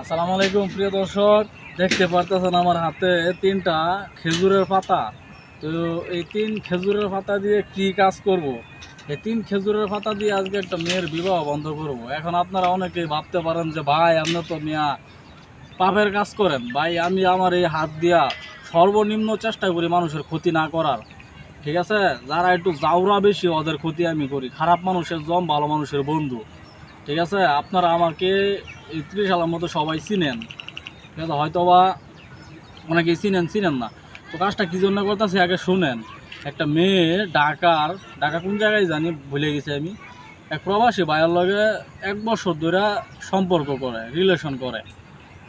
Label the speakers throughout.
Speaker 1: আসসালামু আলাইকুম, প্রিয় দর্শক। দেখতে পারতেছেন আমার হাতে তিনটা খেজুরের পাতা। তো এই তিন খেজুরের পাতা দিয়ে কি কাজ করব। এই তিন খেজুরের পাতা দিয়ে আজকে একটা মেয়ের বিবাহ বন্ধ করব। এখন আপনারা অনেকেই ভাবতে পারেন যে, ভাই, আপনি তো মিয়া, পাপের কাজ করেন। ভাই, আমি আমার এই হাত দিয়া সর্বনিম্ন চেষ্টা করি মানুষের ক্ষতি না করার। ঠিক আছে? যারা একটু জাউরা বেশি, ওদের ক্ষতি আমি করি। খারাপ মানুষের জম ভালো মানুষের বন্ধু। ঠিক আছে? আপনারা আমাকে ত্রিশ সালের মতো সবাই চিনেন। ঠিক আছে? হয়তো বা অনেকেই চিনেন চিনেন না। তো কাজটা কী জন্য করতেছে আগে শুনেন। একটা মেয়ে ঢাকার, ঢাকা কোন জায়গায় জানি, ভুলে গেছি আমি। এক প্রবাসী ভাইয়ের লগে এক বছর ধরে সম্পর্ক করে রিলেশন করে।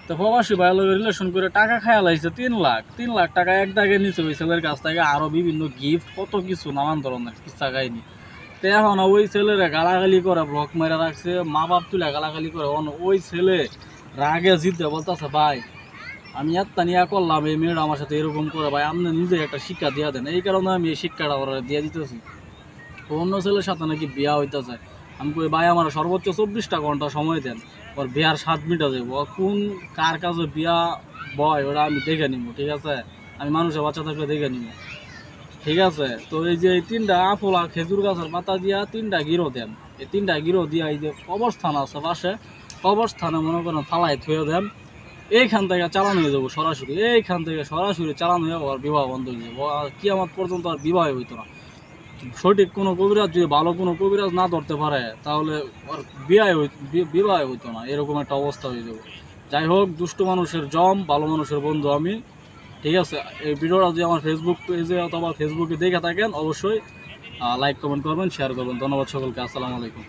Speaker 1: তো প্রবাসী ভাইয়ের লগে রিলেশন করে টাকা খায়া লাগছে তিন লাখ। তিন লাখ টাকা এক দাগে নিচে ওই ছেলের কাছ থেকে আরও বিভিন্ন গিফট কত কিছু, নানান ধরনের কিস্তা কাহিনী তো ওই ছেলেরা গালাগালি করে ব্লক মেরে রাখছে মা বাপ তুলে গালাগালি করে। ওই ছেলে রাগে জিতে বলতেছে, ভাই, আমি একটা নিয়ে করলাম, এই মেয়েটা আমার সাথে এরকম করে, ভাই, আপনি নিজে একটা শিক্ষা দিয়ে দেন। এই কারণে আমি এই শিক্ষাটা ওরা দিয়ে দিতেছি। অন্য ছেলের সাথে নাকি বিয়া হইতেছে। আমি কই, ভাই, আমার সর্বোচ্চ চব্বিশটা ঘণ্টা সময় দেন, ওর বিয়ার সাত মিনিট যাব কোন, কার কাজে বিয়া বয় ওরা আমি দেখে নিব ঠিক আছে? আমি মানুষের বাচ্চা থাকলে দেখে নিব ঠিক আছে, তো এই যে এই তিনটা আফলা খেজুর গাছের পাতা দিয়া তিনটা গিরো দেন। এই তিনটা গিরো দিয়া এই যে কবরস্থান আছে পাশে, কবরস্থানে মনে করেন ফালাই থুয়ে দেন। এইখান থেকে চালান হয়ে যাব সরাসরি, এইখান থেকে সরাসরি চালান হয়ে যাব আর বিবাহ বন্ধ হয়ে যাব। আর কি আমার পর্যন্ত আর বিবাহ হইতো না। সঠিক কোনো কবিরাজ যদি ভালো কোনো কবিরাজ না ধরতে পারে, তাহলে আর বিয়ে বিবাহ হইতো না। এরকম একটা অবস্থা হয়ে যাবে। যাই হোক, দুষ্ট মানুষের জম, ভালো মানুষের বন্ধু আমি। ঠিক আছে, এই ভিডিওটা যদি আমার ফেসবুক পেজে অথবা ফেসবুকে দেখে থাকেন, অবশ্যই লাইক কমেন্ট করবেন শেয়ার করবেন। ধন্যবাদ সকলকে, আসসালামু আলাইকুম।